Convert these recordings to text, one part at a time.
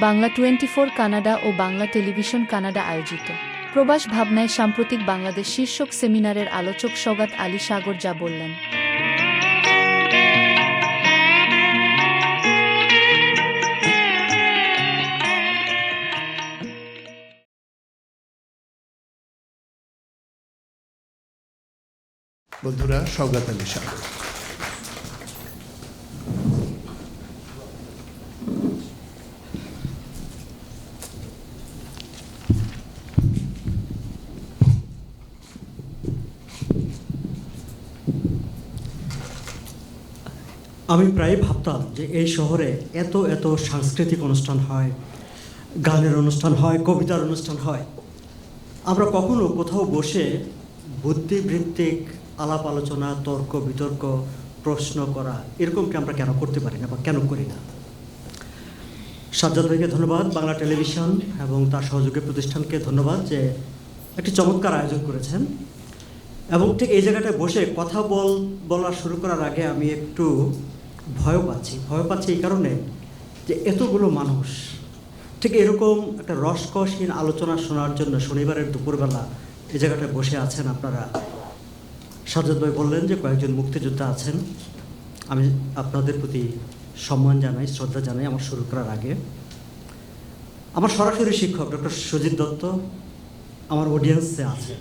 Bangla twenty four Canada ও Bangla television Canada আয়োজিত। প্রবাস ভাবনায় সাম্প্রতিক বাংলাদেশ শীর্ষক সেমিনারের আলোচক সগাত আলী সাগর যা বললেন। বন্ধুরা, সৌগাত আলী সাগর। আমি প্রায় ভাবতাম যে এই শহরে এত এত সাংস্কৃতিক অনুষ্ঠান হয়, গানের অনুষ্ঠান হয়, কবিতার অনুষ্ঠান হয়। আমরা কখনো কোথাও বসে বুদ্ধিবৃত্তিক আলাপ আলোচনা, তর্ক বিতর্ক, প্রশ্ন করা এরকমটি আমরা কেন করতে পারি না বা কেন করি না? সাজ্জাদ ভাইকে ধন্যবাদ, বাংলা টেলিভিশন এবং তার সহযোগী প্রতিষ্ঠানকে ধন্যবাদ যে একটি চমৎকার আয়োজন করেছেন। এবং ঠিক এই জায়গাটায় বসে কথা বল, বলা শুরু করার আগে আমি একটু ভয় পাচ্ছি ভয় পাচ্ছি এই কারণে যে এতগুলো মানুষ। ঠিক এরকম একটা রসকসহীন আলোচনা শোনার জন্য শনিবারের দুপুরবেলা এই জায়গাটায় বসে আছেন আপনারা। সাজ্জাদ ভাই বললেন যে কয়েকজন মুক্তিযোদ্ধা আছেন। আমি আপনাদের প্রতি সম্মান জানাই, শ্রদ্ধা জানাই আমার শুরু করার আগে। আমার সরাসরি শিক্ষক ডক্টর সুজিত দত্ত আমার অডিয়েন্সে আছেন।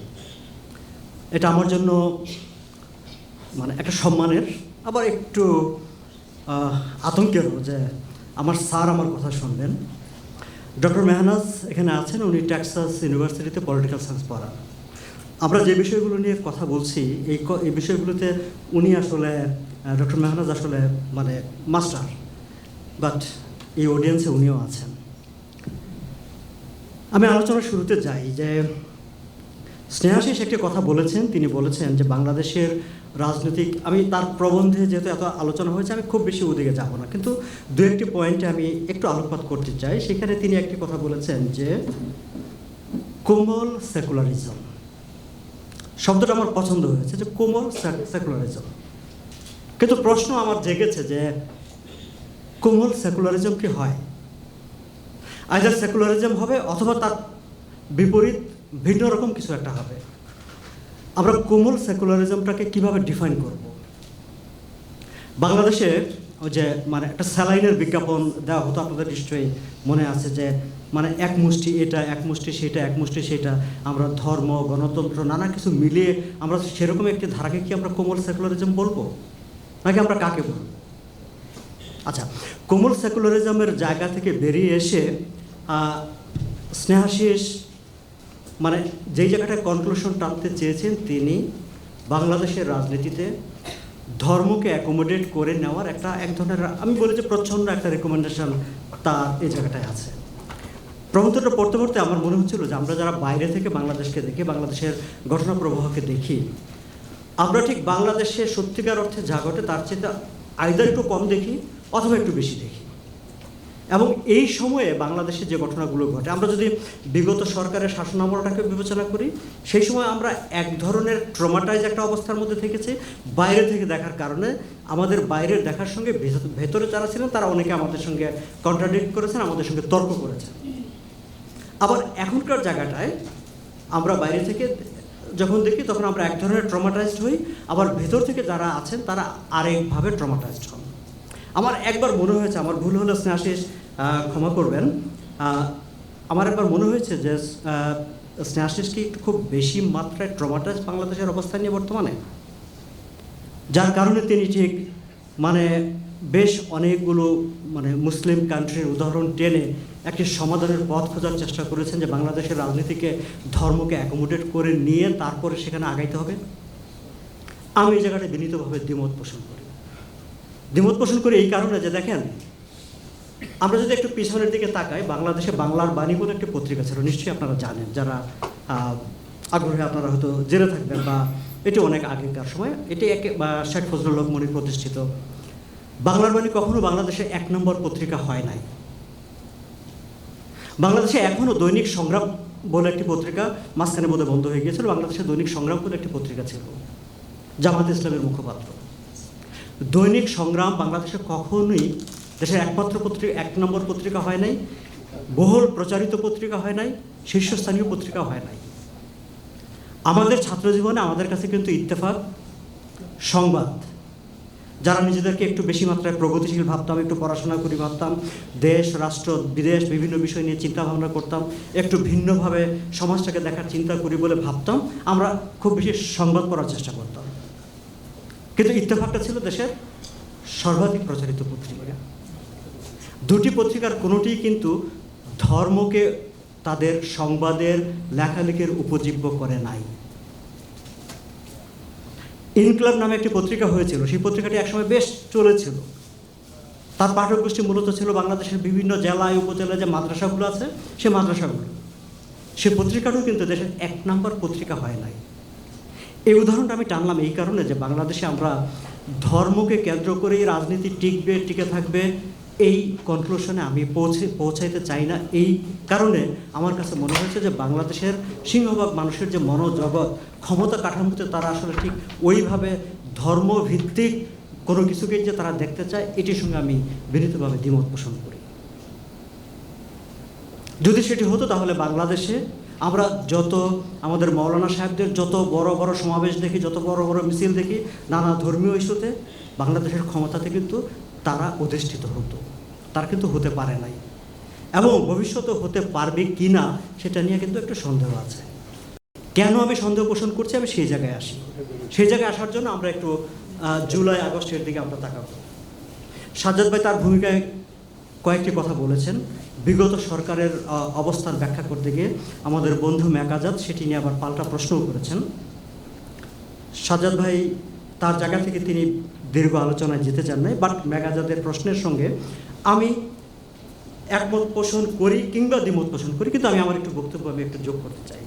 এটা আমার জন্য মানে একটা সম্মানের, আবার একটু আহ, আতঙ্কেরও যে আমার স্যার আমার কথা শুনবেন। ডক্টর মেহনাজ এখানে আছেন উনি টেক্সাস ইউনিভার্সিটিতে পলিটিক্যাল সায়েন্স পড়ান। আমরা যে বিষয়গুলো নিয়ে কথা বলছি এই এই বিষয়গুলোতে উনি আসলে ডক্টর মেহনাজ আসলে মানে মাস্টার বাট এই অডিয়েন্সে উনিও আছেন। আমি আলোচনার শুরুতে যাই যে স্নেহাশিস একটি কথা বলেছেন, তিনি বলেছেন যে বাংলাদেশের রাজনৈতিক, আমি তার প্রবন্ধে যেহেতু এত আলোচনা হয়েছে, আমি খুব বেশি ওদিকে যাব না। কিন্তু দু একটি পয়েন্টে আমি একটু আলোকপাত করতে চাই। সেখানে তিনি একটি কথা বলেছেন যে, কোমল সেকুলারিজম শব্দটা আমার পছন্দ হয়েছে, যে কোমল সেকুলারিজম কিন্তু প্রশ্ন আমার জেগেছে যে, কোমল সেকুলারিজম কি হয়? আইদার সেকুলারিজম হবে অথবা তার বিপরীত ভিন্ন রকম কিছু একটা হবে। আমরা কোমল সেকুলারিজমটাকে কীভাবে ডিফাইন করব? বাংলাদেশে ওই যে মানে একটা স্যালাইনের বিজ্ঞাপন দেওয়া হতো, আপনাদের নিশ্চয়ই মনে আছে যে মানে এক মুষ্টি এটা, এক মুষ্টি সেটা, এক মুষ্টি সেটা, আমরা ধর্ম, গণতন্ত্র, নানা কিছু মিলিয়ে আমরা সেরকম একটি ধারাকে কি আমরা কোমল সেকুলারিজম বলব? নাকি আমরা কাকে বলব? আচ্ছা কোমল সেকুলারিজমের জায়গা থেকে বেরিয়ে এসে স্নেহাশিস মানে যেই জায়গাটায় কনক্লুশন টানতে চেয়েছেন তিনি বাংলাদেশের রাজনীতিতে ধর্মকে অ্যাকোমোডেট করে নেওয়ার একটা এক ধরনের, আমি বলি যে প্রচ্ছন্ন একটা রেকমেন্ডেশন তার এই জায়গাটায় আছে। প্রবন্ধটা পড়তে পড়তে আমার মনে হচ্ছিল যে আমরা যারা বাইরে থেকে বাংলাদেশকে দেখি, বাংলাদেশের ঘটনা প্রবাহকে দেখি, আমরা ঠিক বাংলাদেশে সত্যিকার অর্থে যা ঘটে তার চেয়ে আইদার একটু কম দেখি অথবা একটু বেশি দেখি। এবং এই সময়ে বাংলাদেশে যে ঘটনাগুলো ঘটে, আমরা যদি বিগত সরকারের শাসনামলটাকে বিবেচনা করি, সেই সময় আমরা এক ধরনের ট্রমাটাইজ একটা অবস্থার মধ্যে থেকেছি। বাইরে থেকে দেখার কারণে আমাদের বাইরের দেখার সঙ্গে ভেতর- যারা ছিলেন, তারা অনেকে আমাদের সঙ্গে কন্ট্রাডিক্ট করেছেন, আমাদের সঙ্গে তর্ক করেছেন। আবার এখনকার জায়গাটায় আমরা বাইরে থেকে যখন দেখি, তখন আমরা এক ধরনের ট্রমাটাইজড হই। আবার ভেতর থেকে যারা আছেন, তারা আরেকভাবে ট্রমাটাইজড হন। আমার একবার মনে হয়েছে, আমার ভুল হলে স্নেহাশিস ক্ষমা করবেন। আমার একবার মনে হয়েছে যে স্নেহাশিস কি একটু খুব বেশি মাত্রায় ট্রমাটাইজ বাংলাদেশের অবস্থা নিয়ে বর্তমানে? যার কারণে তিনি ঠিক মানে বেশ অনেকগুলো মানে মুসলিম কান্ট্রির উদাহরণ টেনে একটি সমাধানের পথ খোঁজার চেষ্টা করেছেন যে বাংলাদেশের রাজনীতিকে, ধর্মকে অ্যাকোমোডেট করে নিয়ে তারপরে সেখানে আগাইতে হবে। আমি এই জায়গাটা বিনীতভাবে দ্বিমত পোষণ করি। দ্বিমত পোষণ করি এই কারণে যে দেখেন, আমরা যদি একটু পিছনের দিকে তাকাই, বাংলাদেশে বাংলার বাণী বলে একটি পত্রিকা ছিল, নিশ্চয়ই আপনারা জানেন, যারা আগ্রহী আপনারা হয়তো জেনে থাকবেন বা এটি অনেক আগেকার সময়। এটি একে, বা শেখ ফজলুল হক মনির প্রতিষ্ঠিত। বাংলার বাণী কখনো বাংলাদেশে এক নম্বর পত্রিকা হয় নাই। বাংলাদেশে এখনও দৈনিক সংগ্রাম বলে একটি পত্রিকা মাঝখানে বোধহয় বন্ধ হয়ে গিয়েছিল, বাংলাদেশে দৈনিক সংগ্রাম বলে একটি পত্রিকা ছিল। জামাত ইসলামের মুখপাত্র। দৈনিক সংগ্রাম বাংলাদেশে কখনোই দেশের একমাত্র পত্রিকা, এক নম্বর পত্রিকা হয় নাই, বহুল প্রচারিত পত্রিকা হয় নাই, শীর্ষস্থানীয় পত্রিকা হয় নাই। আমাদের ছাত্র জীবনে আমাদের কাছে কিন্তু ইত্তেফাক, সংবাদ। যারা নিজেদেরকে একটু বেশি মাত্রায় প্রগতিশীল ভাবতাম, একটু পড়াশোনা করি ভাবতাম, দেশ, রাষ্ট্র, বিদেশ, বিভিন্ন বিষয় নিয়ে চিন্তা ভাবনা করতাম, একটু ভিন্নভাবে সমাজটাকে দেখার চিন্তা করি বলে ভাবতাম, আমরা খুব বেশি সংবাদ পড়ার চেষ্টা করতাম। কিন্তু ইত্তেফাকটা ছিল দেশের সর্বাধিক প্রচারিত পত্রিকা। দুটি পত্রিকার কোনোটিই কিন্তু ধর্মকে তাদের সংবাদের লেখালেখির উপজীব্য করে নাই। ইনক্লাব নামে একটি পত্রিকা হয়েছিল, সেই পত্রিকাটি একসময় বেশ চলেছিল। তার পাঠক গোষ্ঠী মূলত ছিল বাংলাদেশের বিভিন্ন জেলায়, উপজেলায় যে মাদ্রাসাগুলো আছে, সে মাদ্রাসাগুলো। সে পত্রিকাটাও কিন্তু দেশের এক নম্বর পত্রিকা হয় নাই। এই উদাহরণটা আমি টানলাম এই কারণে যে বাংলাদেশে আমরা ধর্মকে কেন্দ্র করেই রাজনীতি টিকবে, টিকে থাকবে, এই কনক্লুশনে আমি পৌঁছে, পৌঁছাইতে চাই না। এই কারণে আমার কাছে মনে হয়েছে যে বাংলাদেশের সিংহভাগ মানুষের যে মনোজগৎ, ক্ষমতা কাঠামোতে তারা আসলে ঠিক ওইভাবে ধর্মভিত্তিক কোনো কিছুকেই যে তারা দেখতে চায়, এটির সঙ্গে আমি বিনীতভাবে দ্বিমত পোষণ করি। যদি সেটি হতো তাহলে বাংলাদেশে আমরা যত আমাদের মৌলানা সাহেবদের যত বড় বড় সমাবেশ দেখি, যত বড় বড় মিছিল দেখি, নানা ধর্মীয় ইস্যুতে বাংলাদেশের ক্ষমতাতে কিন্তু তারা অধিষ্ঠিত হতো। তার কিন্তু হতে পারে নাই। এবং ভবিষ্যতে হতে পারবে কি না, সেটা নিয়ে কিন্তু একটু সন্দেহ আছে। কেন আমি সন্দেহ পোষণ করছি? আমি সেই জায়গায় আসি। সেই জায়গায় আসার জন্য আমরা একটু জুলাই, আগস্টের দিকে আমরা তাকাবো। সাজ্জাদ ভাই তার ভূমিকায় কয়েকটি কথা বলেছেন। বিগত সরকারের আহ, অবস্থান ব্যাখ্যা করতে গিয়ে আমাদের বন্ধু মেকাজাত সেটি নিয়ে আবার পাল্টা প্রশ্নও করেছেন। সাজ্জাদ ভাই তার জায়গা থেকে তিনি দীর্ঘ আলোচনায় যেতে চান নাই বাট মেঘাজাদের প্রশ্নের সঙ্গে আমি একমত পোষণ করি কিংবা দ্বিমত পোষণ করি কিন্তু আমি আমার একটু বক্তব্য আমি একটু যোগ করতে চাই।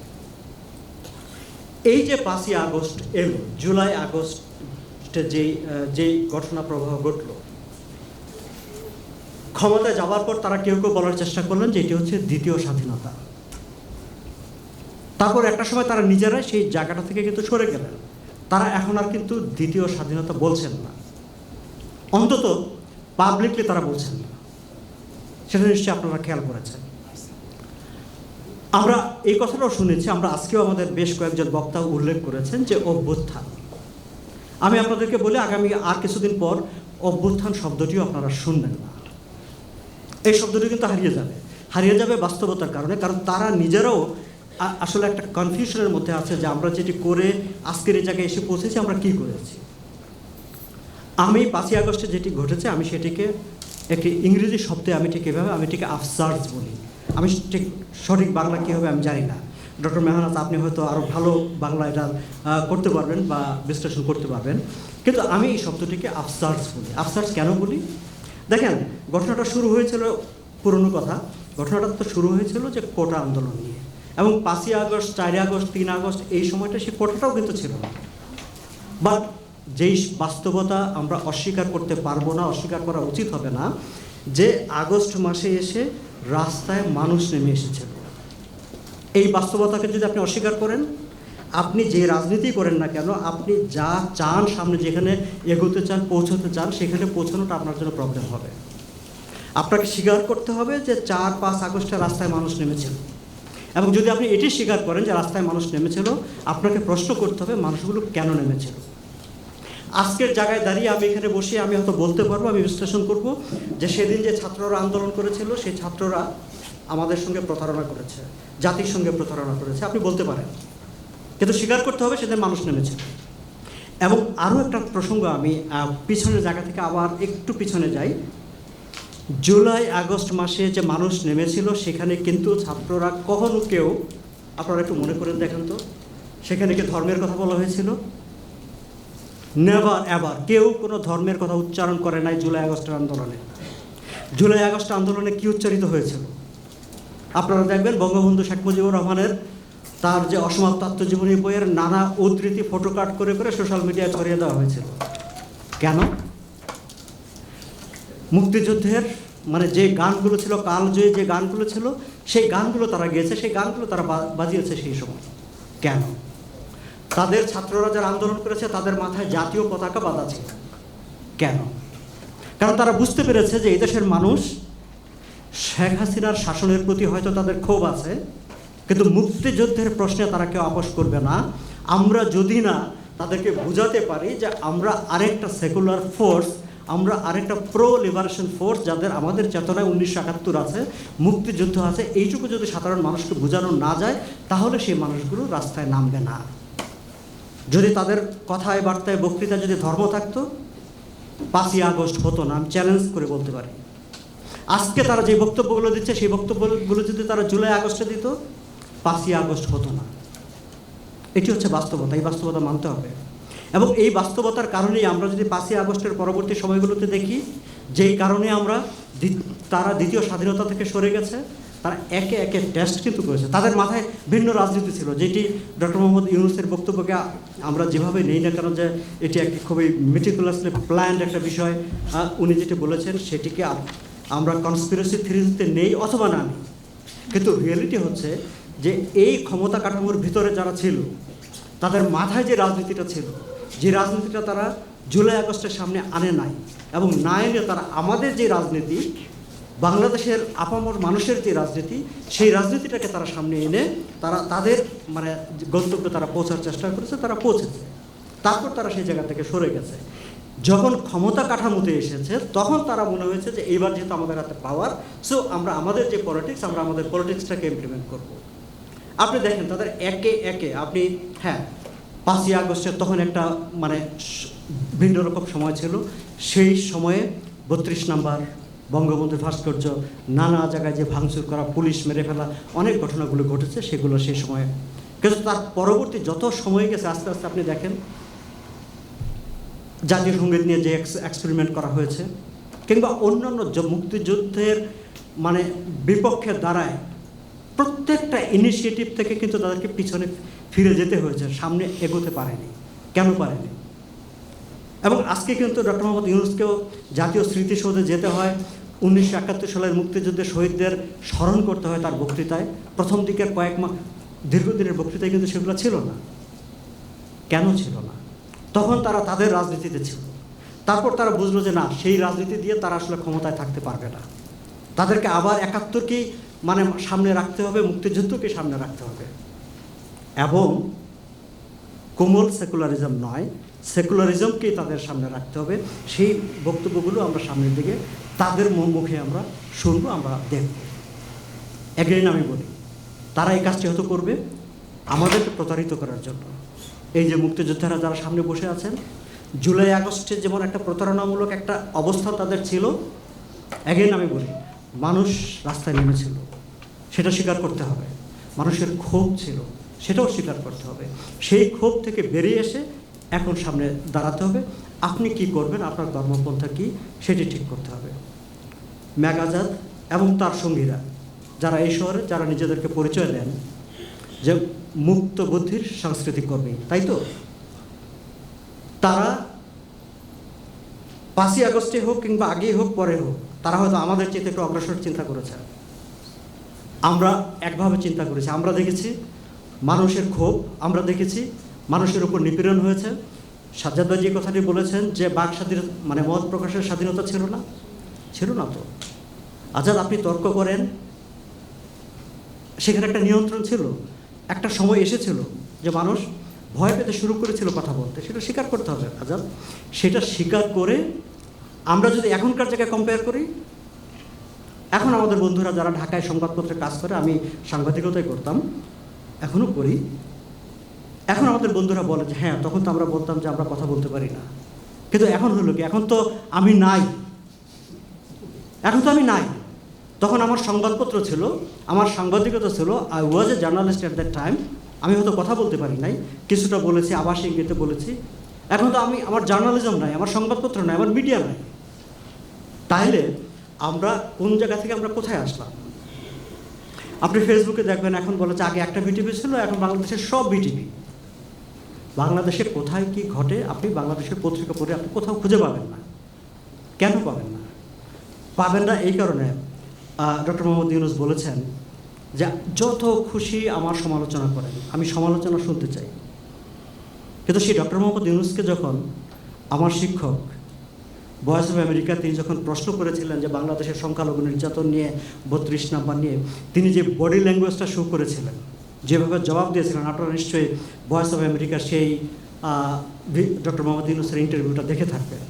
এই যে পাঁচই আগস্ট এলো জুলাই আগস্টে যেই যেই ঘটনা প্রবাহ ঘটলো ক্ষমতায় যাওয়ার পর তারা কেউ কেউ বলার চেষ্টা করলেন যে এটি হচ্ছে দ্বিতীয় স্বাধীনতা। তারপর একটা সময় তারা নিজেরাই সেই জায়গাটা থেকে কিন্তু সরে গেলেন। তারা এখন আর কিন্তু দ্বিতীয় স্বাধীনতা বলছেন না। অন্তত পাবলিকলি তারা বলছেন না। সেটা নিশ্চয়ই আপনারা খেয়াল করেছেন। আমরা এই কথাটাও শুনেছি, আমরা আজকেও আমাদের বেশ কয়েকজন বক্তা উল্লেখ করেছেন যে অভ্যুত্থান। আমি আপনাদেরকে বলি, আগামী আর কিছুদিন পর অভ্যুত্থান শব্দটিও আপনারা শুনবেন না। এই শব্দটি কিন্তু হারিয়ে যাবে। হারিয়ে যাবে বাস্তবতার কারণে, কারণ তারা নিজেরাও আসলে একটা কনফিউশনের মধ্যে আছে যে আমরা যেটি করে আজকের এই জায়গায় এসে পৌঁছেছি, আমরা কি করেছি। আমি পাঁচই আগস্টে যেটি ঘটেছে, আমি সেটিকে একটি ইংরেজি শব্দে আমি ঠিক এভাবে, আমি ঠিক আফসার্স বলি। আমি ঠিক সঠিক বাংলা কী হবে আমি জানি না। ডক্টর মেহনাত, আপনি হয়তো আরও ভালো বাংলা এটা করতে পারবেন বা বিশ্লেষণ করতে পারবেন। কিন্তু আমি এই শব্দটিকে আফসার্স বলি। আফসার্স কেন বলি? দেখেন, ঘটনাটা শুরু হয়েছিল পুরনো কথা। ঘটনাটা তো শুরু হয়েছিল যে কোটা আন্দোলন নিয়ে। এবং পাঁচই আগস্ট, চারই আগস্ট, তিন আগস্ট এই সময়টা সেই কোটাটাও কিন্তু ছিল না। বাট যেই বাস্তবতা আমরা অস্বীকার করতে পারব না, অস্বীকার করা উচিত হবে না, যে আগস্ট মাসে এসে রাস্তায় মানুষ নেমে এসেছিল এই বাস্তবতাকে যদি আপনি অস্বীকার করেন আপনি যে রাজনীতি করেন না কেন, আপনি যা চান সামনে যেখানে এগোতে চান, পৌঁছতে চান, সেখানে পৌঁছানোটা আপনার জন্য প্রবলেম হবে। আপনাকে স্বীকার করতে হবে যে চার পাঁচ আগস্টে রাস্তায় মানুষ নেমেছিল। এবং যদি আপনি এটি স্বীকার করেন যে রাস্তায় মানুষ নেমেছিল, আপনাকে প্রশ্ন করতে হবে মানুষগুলো কেন নেমেছিল? আজকের জায়গায় দাঁড়িয়ে আমি এখানে বসে আমি হয়তো বলতে পারব, আমি বিশ্লেষণ করব যে সেদিন যে ছাত্ররা আন্দোলন করেছিল, সেই ছাত্ররা আমাদের সঙ্গে প্রতারণা করেছে, জাতির সঙ্গে প্রতারণা করেছে। আপনি বলতে পারেন। কিন্তু স্বীকার করতে হবে সেদিন মানুষ নেমেছে। এবং আরও একটা প্রসঙ্গ আমি পিছনের জায়গা থেকে আবার একটু পিছনে যাই। জুলাই, আগস্ট মাসে যে মানুষ নেমেছিল, সেখানে কিন্তু ছাত্ররা কখনো কেউ, আপনারা একটু মনে করেন দেখেন তো, সেখানে কি ধর্মের কথা বলা হয়েছিল? নেভার এভার কেউ কোনো ধর্মের কথা উচ্চারণ করে নাই জুলাই, আগস্টের আন্দোলনে। জুলাই আগস্ট আন্দোলনে কি উচ্চারিত হয়েছিল? আপনারা দেখবেন বঙ্গবন্ধু শেখ মুজিবুর রহমানের তার যে অসমাপ্ত আত্মজীবনী বইয়ের নানা উদ্ধৃতি ফটোকাট করে করে সোশ্যাল মিডিয়ায় ছড়িয়ে দেওয়া হয়েছিল। কেন? মুক্তিযুদ্ধের মানে যে গানগুলো ছিল, কালজয়ী যে গানগুলো ছিল, সেই গানগুলো তারা গেয়েছে, সেই গানগুলো তারা বাজিয়েছে সেই সময়। কেন? তাদের ছাত্ররা যারা আন্দোলন করেছে, তাদের মাথায় জাতীয় পতাকা বাঁধা ছিল। কেন? কারণ তারা বুঝতে পেরেছে যে এই দেশের মানুষ শেখ হাসিনার শাসনের প্রতি হয়তো তাদের ক্ষোভ আছে কিন্তু মুক্তিযুদ্ধের প্রশ্নে তারা কেউ আপোষ করবে না। আমরা যদি না তাদেরকে বোঝাতে পারি যে আমরা আরেকটা সেকুলার ফোর্স আমরা আরেকটা প্রো লিবারেশন ফোর্স যাদের আমাদের চেতনায় উনিশশো একাত্তর আছে, মুক্তিযুদ্ধ আছে, এইটুকু যদি সাধারণ মানুষকে বোঝানো না যায়, তাহলে সেই মানুষগুলো রাস্তায় নামবে না। যদি তাদের কথায়, বার্তায় বক্তৃতা যদি ধর্ম থাকতো, পাঁচই আগস্ট হতো না, আমি চ্যালেঞ্জ করে বলতে পারি। আজকে তারা যে বক্তব্যগুলো দিচ্ছে, সেই বক্তব্যগুলো যদি তারা জুলাই আগস্টে দিত পাঁচই আগস্ট হতো না। এটি হচ্ছে বাস্তবতা, এই বাস্তবতা মানতে হবে। এবং এই বাস্তবতার কারণেই আমরা যদি পাঁচই আগস্টের পরবর্তী সময়গুলোতে দেখি, যেই কারণে আমরা তারা দ্বিতীয় স্বাধীনতা থেকে সরে গেছে, তারা একে একে টেস্ট কিন্তু করেছে। তাদের মাথায় ভিন্ন রাজনীতি ছিল, যেটি ডক্টর মোহাম্মদ ইউনুসের বক্তব্যকে আমরা যেভাবে নেই না কেন যে এটি একটি খুবই মেটিকুলাসলি প্ল্যান্ড একটা বিষয় উনি যেটি বলেছেন সেটিকে আমরা কনস্পিরেসি থিরিতে নেই অথবা না কিন্তু রিয়েলিটি হচ্ছে যে এই ক্ষমতা কাঠামোর ভিতরে যারা ছিল, তাদের মাথায় যে রাজনীতিটা ছিল, যে রাজনীতিটা তারা জুলাই আগস্টের সামনে আনে নাই এবং না এনে তারা আমাদের যে রাজনীতি, বাংলাদেশের আপামর মানুষের যে রাজনীতি, সেই রাজনীতিটাকে তারা সামনে এনে তারা তাদের মানে গন্তব্যে তারা পৌঁছার চেষ্টা করেছে, তারা পৌঁছেছে। তারপর তারা সেই জায়গা থেকে সরে গেছে। যখন ক্ষমতা কাঠামোতে এসেছে, তখন তারা মনে হয়েছে যে এইবার যেহেতু আমাদের হাতে পাওয়ার সো আমরা আমাদের যে পলিটিক্স আমরা আমাদের পলিটিক্সটাকে ইমপ্লিমেন্ট করব। আপনি দেখেন, তাদের একে একে আপনি হ্যাঁ পাঁচই আগস্টের তখন একটা মানে ভিন্ন রকম সময় ছিল। সেই সময়ে বত্রিশ নাম্বার বঙ্গবন্ধুর ভাস্কর্য, নানা জায়গায় যে ভাঙচুর করা, পুলিশ মেরে ফেলা, অনেক ঘটনাগুলো ঘটেছে, সেগুলো সেই সময়ে। কিন্তু তার পরবর্তী যত সময় গেছে, আস্তে আস্তে আপনি দেখেন, জাতীয় সংগীত নিয়ে যে এক্সপেরিমেন্ট করা হয়েছে, কিংবা অন্যান্য মুক্তিযুদ্ধের মানে বিপক্ষে দাঁড়ায় প্রত্যেকটা ইনিশিয়েটিভ থেকে কিন্তু তাদেরকে পিছনে ফিরে যেতে হয়েছে, সামনে এগোতে পারেনি। কেন পারেনি? এবং আজকে কিন্তু ডক্টর মোহাম্মদ ইউনুসকেও জাতীয় স্মৃতিসৌধে যেতে হয়। উনিশশো একাত্তর সালের মুক্তিযুদ্ধের শহীদদের স্মরণ করতে হয় তার বক্তৃতায়। প্রথম দিকের কয়েক মাস, দীর্ঘদিনের বক্তৃতায় কিন্তু সেগুলো ছিল না। কেন ছিল না? তখন তারা তাদের রাজনীতিতে ছিল। তারপর তারা বুঝলো যে না, সেই রাজনীতি দিয়ে তারা আসলে ক্ষমতায় থাকতে পারবে না। তাদেরকে আবার একাত্তরকেই মানে সামনে রাখতে হবে, মুক্তিযুদ্ধকে সামনে রাখতে হবে। এবং কোমল সেকুলারিজম নয়, সেকুলারিজমকেই তাদের সামনে রাখতে হবে। সেই বক্তব্যগুলো আমরা সামনের দিকে, তাদের মুখে আমরা শুনব, আমরা দেখব। এগেইন আমি বলি, তারা এই কাজটি হয়তো করবে আমাদেরকে প্রতারিত করার জন্য। এই যে মুক্তিযোদ্ধারা যারা সামনে বসে আছেন, জুলাই আগস্টে যেমন একটা প্রতারণামূলক একটা অবস্থা তাদের ছিল অ্যাগেন আমি বলি, মানুষ রাস্তায় নেমেছিল। সেটা স্বীকার করতে হবে। মানুষের ক্ষোভ ছিল, সেটাও স্বীকার করতে হবে। সেই ক্ষোভ থেকে বেরিয়ে এসে এখন সামনে দাঁড়াতে হবে। আপনি কি করবেন? আপনার ধর্মপন্থা কি? সেটি ঠিক করতে হবে। ম্যাগাজাদ এবং তার সঙ্গীরা, যারা এই শহরে, যারা নিজেদেরকে পরিচয় দেন, যে মুক্ত বুদ্ধির সাংস্কৃতিক কর্মী, তাই তো? তারা পাঁচই আগস্টে হোক কিংবা আগেই হোক, পরে হোক, তারা হয়তো আমাদের চেয়ে একটু অগ্রসর চিন্তা করেছে। আমরা একভাবে চিন্তা করেছি। আমরা দেখেছি মানুষের ক্ষোভ, আমরা দেখেছি মানুষের উপর নিপীড়ন হয়েছে। সাজ্জাদ ভাই যে কথাটি বলেছেন যে বাক স্বাধীনতা মানে মত প্রকাশের স্বাধীনতা ছিল না ছিল না তো। আজাদ, আপনি তর্ক করেন, সেখানে একটা নিয়ন্ত্রণ ছিল, একটা সময় এসেছিল যে মানুষ ভয় পেতে শুরু করেছিল কথা বলতে, সেটা স্বীকার করতে হবে। আজাদ, সেটা স্বীকার করে আমরা যদি এখনকার জায়গায় কম্পেয়ার করি এখন আমাদের বন্ধুরা যারা ঢাকায় সংবাদপত্রে কাজ করে, আমি সাংবাদিকতাই করতাম এখনও করি। এখন আমাদের বন্ধুরা বলে যে হ্যাঁ তখন তো আমরা বলতাম যে আমরা কথা বলতে পারি না। কিন্তু এখন হলো কি, এখন তো আমি নাই। এখন তো আমি নাই। তখন আমার সংবাদপত্র ছিল, আমার সাংবাদিকতা ছিল I was a journalist at that time আমি হয়তো কথা বলতে পারি নাই, কিছুটা বলেছি আবাস ইঙ্গিতে বলেছি। এখন তো আমি, আমার জার্নালিজম নাই, আমার সংবাদপত্র নাই, আমার মিডিয়া নাই। তাহলে আমরা কোন জায়গা থেকে আমরা কোথায় আসলাম? আপনি ফেসবুকে দেখবেন, এখন বলে যে আগে একটা বিটিভি ছিল, এখন বাংলাদেশের সব বিটিভি বাংলাদেশে কোথায় কি ঘটে, আপনি বাংলাদেশের পত্রিকা পড়ে আপনি কোথাও খুঁজে পাবেন না। কেন পাবেন না? পাবেন না এই কারণে ডক্টর মোহাম্মদ ইউনুস বলেছেন যে যত খুশি আমার সমালোচনা করেন, আমি সমালোচনা শুনতে চাই। কিন্তু সেই ডক্টর মোহাম্মদ ইউনুসকে যখন আমার শিক্ষক ভয়েস অফ আমেরিকা তিনি যখন প্রশ্ন করেছিলেন যে বাংলাদেশের সংখ্যালঘু নির্যাতন নিয়ে বত্রিশ নাম্বার নিয়ে, তিনি যে বডি ল্যাঙ্গুয়েজটা শো করেছিলেন, যেভাবে জবাব দিয়েছিলেন, আপনারা নিশ্চয়ই ভয়েস অফ আমেরিকার সেই ডক্টর মোহাম্মদ ইউনুসের ইন্টারভিউটা দেখে থাকবেন।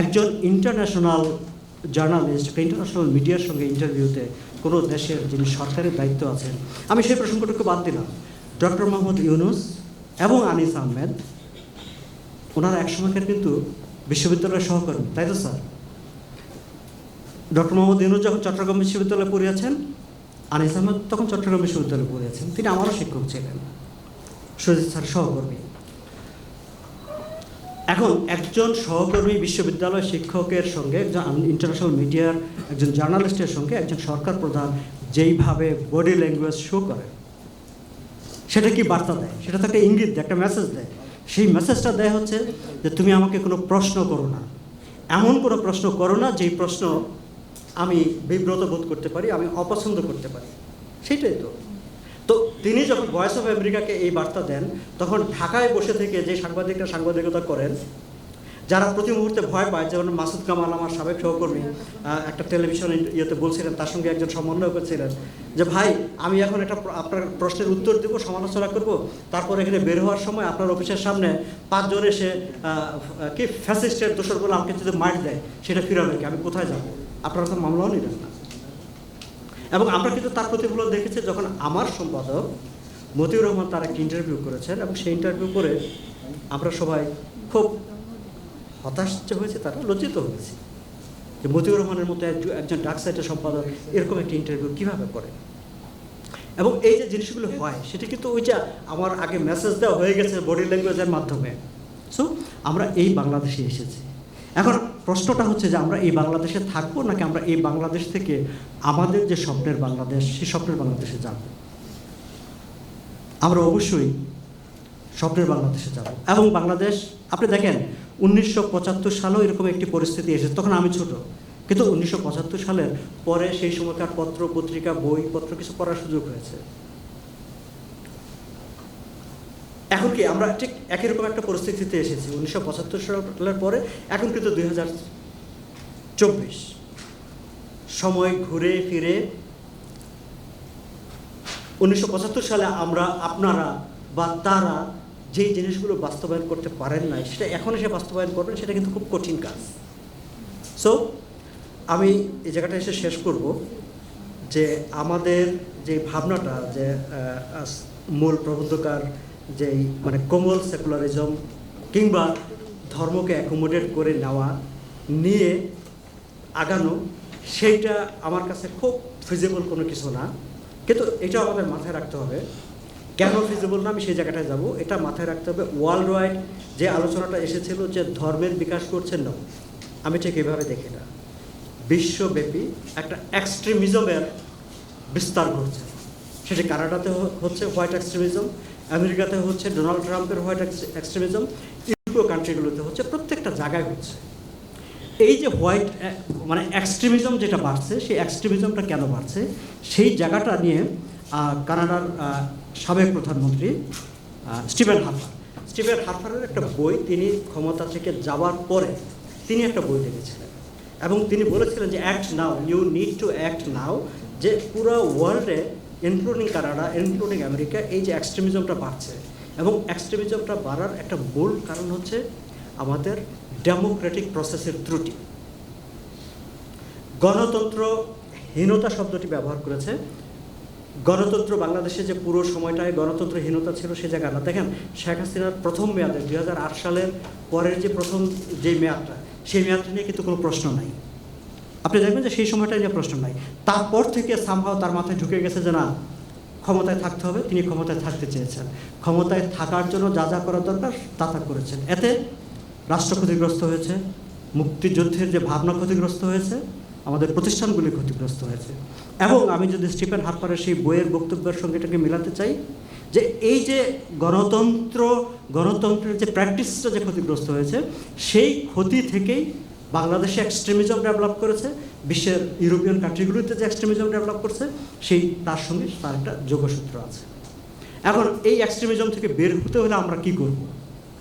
একজন ইন্টারন্যাশনাল জার্নালিস্ট ইন্টারন্যাশনাল মিডিয়ার সঙ্গে ইন্টারভিউতে কোনো দেশের যিনি সরকারের দায়িত্ব আছেন, আমি সেই প্রসঙ্গটুকু বাদ দিলাম। ডক্টর মোহাম্মদ ইউনুস এবং আনিস আহমেদ, ওনারা একসময়কার কিন্তু বিশ্ববিদ্যালয়ের সহকর্মী, তাই তো স্যার? ডক্টর মোহাম্মদ ইউনুস যখন চট্টগ্রাম বিশ্ববিদ্যালয়ে পড়িয়েছেন, আনিস আহমেদ তখন চট্টগ্রাম বিশ্ববিদ্যালয়ে পড়িয়েছেন, তিনি আমারও শিক্ষক ছিলেন সুজিত স্যার সহকর্মী। এখন একজন সহকর্মী বিশ্ববিদ্যালয় শিক্ষকের সঙ্গে, একজন ইন্টারন্যাশনাল মিডিয়ার একজন জার্নালিস্টের সঙ্গে একজন সরকার প্রধান যেইভাবে বডি ল্যাঙ্গুয়েজ শো করে, সেটা কি বার্তা দেয়? সেটা তো একটা ইঙ্গিত দেয়, একটা মেসেজ দেয়। সেই মেসেজটা দেয় হচ্ছে যে তুমি আমাকে কোনো প্রশ্ন করো না। এমন কোনো প্রশ্ন করো না যেই প্রশ্ন আমি বিব্রত বোধ করতে পারি, আমি অপছন্দ করতে পারি। সেটাই তো। তো তিনি যখন ভয়েস অফ আমেরিকাকে এই বার্তা দেন, তখন ঢাকায় বসে থেকে যে সাংবাদিকরা সাংবাদিকতা করেন যারা প্রতি মুহূর্তে ভয় পায়, যেমন মাসুদ কামাল আমার সাবেক সহকর্মী একটা টেলিভিশন ইয়েতে বলছিলেন, তার সঙ্গে একজন সমন্বয় করছিলেন যে ভাই, আমি এখন একটা আপনার প্রশ্নের উত্তর দেবো, সমালোচনা করব, তারপর এখানে বের হওয়ার সময় আপনার অফিসের সামনে পাঁচজন এসে কি ফ্যাসিস্টের দোষর বলে আমাকে যদি মার দেয়, সেটা ফিরাবে কি, আমি কোথায় যাব? আপনারা তো মামলাও নিলেন না। এবং আমরা কিন্তু তার প্রতিফলন দেখেছি যখন আমার সম্পাদক মতিউর রহমান তার একটা ইন্টারভিউ করেছেন, এবং সেই ইন্টারভিউ করে আমরা সবাই খুব হতাশ হয়েছে, তারা লজ্জিত হয়েছে। যে মতিউর রহমানের মতো একজন ডাক সাইটের সম্পাদক এরকম একটি ইন্টারভিউ কীভাবে করে? এবং এই যে জিনিসগুলো হয়, সেটা কিন্তু ওই যে আমার আগে মেসেজ দেওয়া হয়ে গেছে বডি ল্যাঙ্গুয়েজের মাধ্যমে। সো আমরা এই বাংলাদেশে এসেছি। এখন প্রশ্নটা হচ্ছে যে আমরা এই বাংলাদেশে থাকব নাকি আমরা এই বাংলাদেশ থেকে আমাদের যে স্বপ্নের বাংলাদেশ, সেই স্বপ্নের বাংলাদেশে যাব? আমরা অবশ্যই স্বপ্নের বাংলাদেশে যাব। এবং বাংলাদেশ, আপনি দেখেন উনিশশো পঁচাত্তর সালেও এরকম একটি পরিস্থিতি এসেছে। তখন আমি ছোট। কিন্তু উনিশশো পঁচাত্তর সালের পরে সেই সময়কার পত্র, পত্রিকা, বই, পত্র কিছু পড়ার সুযোগ হয়েছে। এখন কি আমরা ঠিক একই রকম একটা পরিস্থিতিতে এসেছি? উনিশশো পঁচাত্তর সালের পরে, এখন কিন্তু দুই হাজার চব্বিশ। সময় ঘুরে ফিরে উনিশশো পঁচাত্তর সালে আমরা আপনারা বা তারা যেই জিনিসগুলো বাস্তবায়ন করতে পারেন নাই, সেটা এখন এসে বাস্তবায়ন করবেন, সেটা কিন্তু খুব কঠিন কাজ। সো আমি এই জায়গাটা এসে শেষ করব যে আমাদের যে ভাবনাটা যে মূল প্রবন্ধকার যেই মানে কোমল সেকুলারিজম কিংবা ধর্মকে অ্যাকোমোডেট করে নেওয়া নিয়ে আগানো, সেইটা আমার কাছে খুব ফিজিবল কোনো কিছু না। কিন্তু এটা আমাদের মাথায় রাখতে হবে কেন ফিজিবল না, আমি সেই জায়গাটায় যাব। এটা মাথায় রাখতে হবে ওয়ার্ল্ড ওয়াইড যে আলোচনাটা এসেছিল যে ধর্মের বিকাশ করছেন না আমি ঠিক এভাবে দেখি না। বিশ্বব্যাপী একটা এক্সট্রিমিজমের বিস্তার ঘটছে। সেটা কানাডাতে হচ্ছে হোয়াইট এক্সট্রিমিজম আমেরিকাতে হচ্ছে ডোনাল্ড ট্রাম্পের হোয়াইট এক্সট্রিমিজম ইউরোপীয় কান্ট্রিগুলোতে হচ্ছে প্রত্যেকটা জায়গায় হচ্ছে এই যে হোয়াইট মানে এক্সট্রিমিজম যেটা বাড়ছে, সেই এক্সট্রিমিজমটা কেন বাড়ছে? সেই জায়গাটা নিয়ে কানাডার সাবেক প্রধানমন্ত্রী স্টিভেন হার্পার। স্টিভেন হার্পারের একটা বই তিনি ক্ষমতা থেকে যাওয়ার পরে তিনি একটা বই লিখেছিলেন এবং তিনি বলেছিলেন যে act now you need to act now যে পুরো ওয়ার্ল্ডে ইনক্লুডিং কানাডা ইনক্লুডিং আমেরিকা এই যে এক্সট্রিমিজমটা বাড়ছে। এবং এক্সট্রিমিজমটা বাড়ার একটা মূল কারণ হচ্ছে আমাদের ডেমোক্রেটিক প্রসেসের ত্রুটি। গণতন্ত্রহীনতা শব্দটি ব্যবহার করেছে। গণতন্ত্র বাংলাদেশে যে পুরো সময়টায় গণতন্ত্রহীনতা ছিল সে জায়গা না। দেখেন, শেখ হাসিনার প্রথম মেয়াদে, দুই হাজার আট সালের পরের যে প্রথম যে মেয়াদটা, সেই মেয়াদটা নিয়ে কিন্তু কোনো প্রশ্ন নাই। আপনি দেখবেন যে সেই সময়টা নিয়ে প্রশ্ন নাই। তারপর থেকে সামহাও তার মাথায় ঢুকে গেছে যে না, ক্ষমতায় থাকতে হবে, তিনি ক্ষমতায় থাকতে চেয়েছেন। ক্ষমতায় থাকার জন্য যা যা করা দরকার, তা তা করেছেন। এতে রাষ্ট্র ক্ষতিগ্রস্ত হয়েছে, মুক্তিযুদ্ধের যে ভাবনা ক্ষতিগ্রস্ত হয়েছে আমাদের প্রতিষ্ঠানগুলি ক্ষতিগ্রস্ত হয়েছে। এবং আমি যদি স্টিফেন হার্পারের সেই বইয়ের বক্তব্যের সঙ্গে এটাকে মেলাতে চাই, যে এই যে গণতন্ত্র, গণতন্ত্রের যে প্র্যাকটিসটা যে ক্ষতিগ্রস্ত হয়েছে, সেই ক্ষতি থেকেই বাংলাদেশে এক্সট্রিমিজম ডেভেলপ করেছে, বিশ্বের ইউরোপিয়ান কান্ট্রিগুলিতে যে এক্সট্রিমিজম ডেভেলপ করছে, সেই তার সঙ্গে তার একটা যোগসূত্র আছে। এখন এই এক্সট্রিমিজম থেকে বের হতে হলে আমরা কি করব?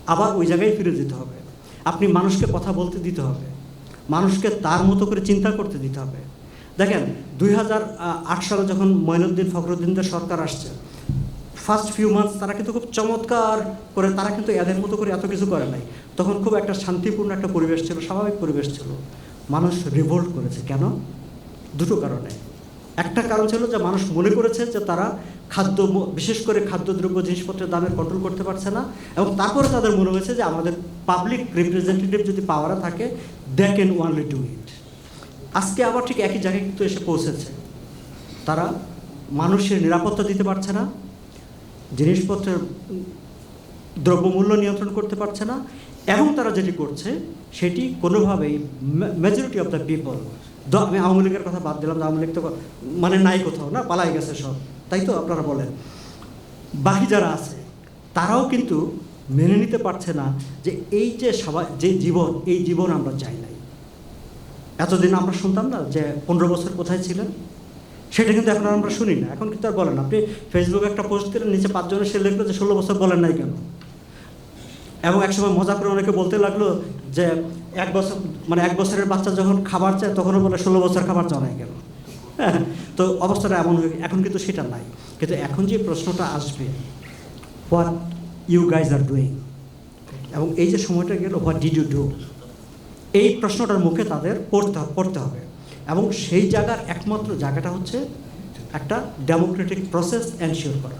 আবার ওই জায়গায় ফিরে যেতে হবে। আপনি মানুষকে কথা বলতে দিতে হবে। মানুষকে তার মতো করে চিন্তা করতে দিতে হবে। দেখেন, দুই সালে যখন মঈনুদ্দিন ফখরুদ্দিনদের সরকার আসছে ফার্স্ট ফিউ মান্থস তারা কিন্তু খুব চমৎকার করে, তারা কিন্তু এদের মতো করে এত কিছু করে নাই। তখন খুব একটা শান্তিপূর্ণ একটা পরিবেশ ছিল, স্বাভাবিক পরিবেশ ছিল। মানুষ রিভোল্ট করেছে। কেন? দুটো কারণে। একটা কারণ ছিল যে মানুষ মনে করেছে যে তারা খাদ্য, বিশেষ করে খাদ্যদ্রব্য জিনিসপত্রের দামের কন্ট্রোল করতে পারছে না এবং তারপরে তাদের মনে হয়েছে যে আমাদের পাবলিক রিপ্রেজেন্টেটিভ যদি পাওয়ারে থাকে they can only do it আজকে আবার ঠিক একই জায়গায় কিন্তু এসে পৌঁছেছে। তারা মানুষের নিরাপত্তা দিতে পারছে না, জিনিসপত্রের দ্রব্যমূল্য নিয়ন্ত্রণ করতে পারছে না এবং তারা যেটি করছে, সেটি কোনোভাবেই মেজরিটি অফ দ্য পিপল আমি আওয়ামী লীগের কথা বাদ দিলাম, আওয়ামী লীগ তো মানে নাই কোথাও না, পালাই গেছে সব। তাই তো আপনারা বলেন। বাকি যারা আছে, তারাও কিন্তু মেনে নিতে পারছে না যে এই যে সবাই যে জীবন, এই জীবন আমরা চাই নাই। এতদিন আমরা শুনতাম না যে পনেরো বছর কোথায় ছিলেন? সেটা কিন্তু এখন আমরা শুনি না। এখন কিন্তু আর বলেন আপনি ফেসবুকে একটা পোস্ট দিলেন নিচে পাঁচজনের সে লিখলো যে ষোলো বছর বলেন নাই কেন? এবং একসময় মজা করে অনেকে বলতে লাগল যে এক বছর মানে এক বছরের বাচ্চা যখন খাবার চায় তখনও বলে ষোলো বছর খাবার কেন? হ্যাঁ, তো অবস্থাটা এমন হয়ে এখন কিন্তু সেটা নাই। কিন্তু এখন যে প্রশ্নটা আসবে what you guys are doing এবং এই যে সময়টা গেল হোয়াট ডিড ইউ ডু এই প্রশ্নটার মুখে তাদের পড়তে পড়তে হবে। এবং সেই জায়গার একমাত্র জায়গাটা হচ্ছে একটা ডেমোক্রেটিক প্রসেস এনশিওর করা।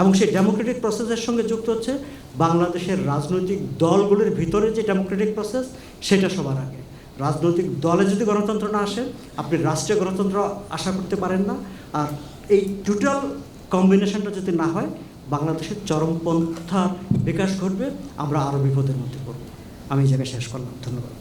এবং সেই ডেমোক্রেটিক প্রসেসের সঙ্গে যুক্ত হচ্ছে বাংলাদেশের রাজনৈতিক দলগুলির ভিতরে যে ডেমোক্রেটিক প্রসেস সেটা সবার আগে। রাজনৈতিক দলে যদি গণতন্ত্র না আসে, আপনি রাষ্ট্রীয় গণতন্ত্র আশা করতে পারেন না। আর এই টোটাল কম্বিনেশনটা যদি না হয়, বাংলাদেশের চরমপন্থার বিকাশ ঘটবে, আমরা আরও বিপদের মধ্যে পড়ব। আমি এই জায়গায় শেষ করলাম। ধন্যবাদ।